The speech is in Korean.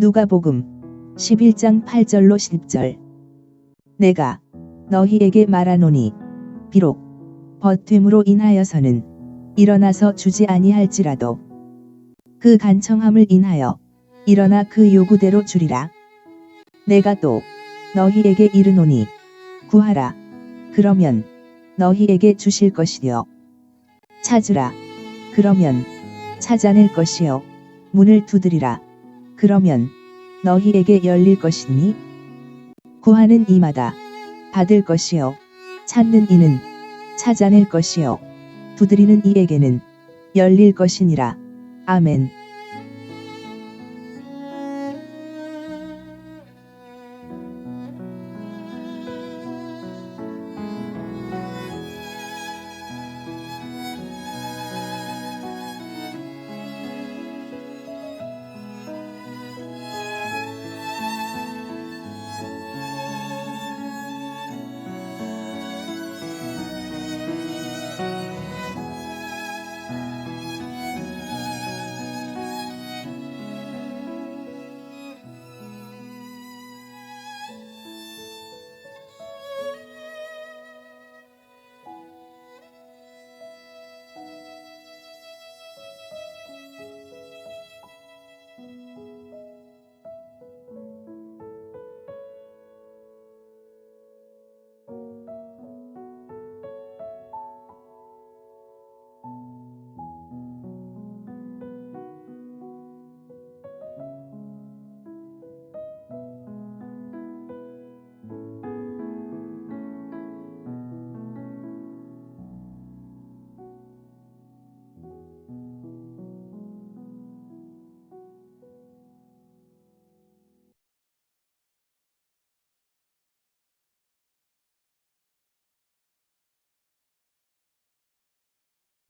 누가복음 11장 8절로 10절. 내가 너희에게 말하노니 비록 버됨으로 인하여서는 일어나서 주지 아니할지라도 그 간청함을 인하여 일어나 그 요구대로 주리라. 내가 또 너희에게 이르노니 구하라. 그러면 너희에게 주실 것이요. 찾으라. 그러면 찾아낼 것이요. 문을 두드리라 그러면 너희에게 열릴 것이니? 구하는 이마다 받을 것이요 찾는 이는 찾아낼 것이요 두드리는 이에게는 열릴 것이니라. 아멘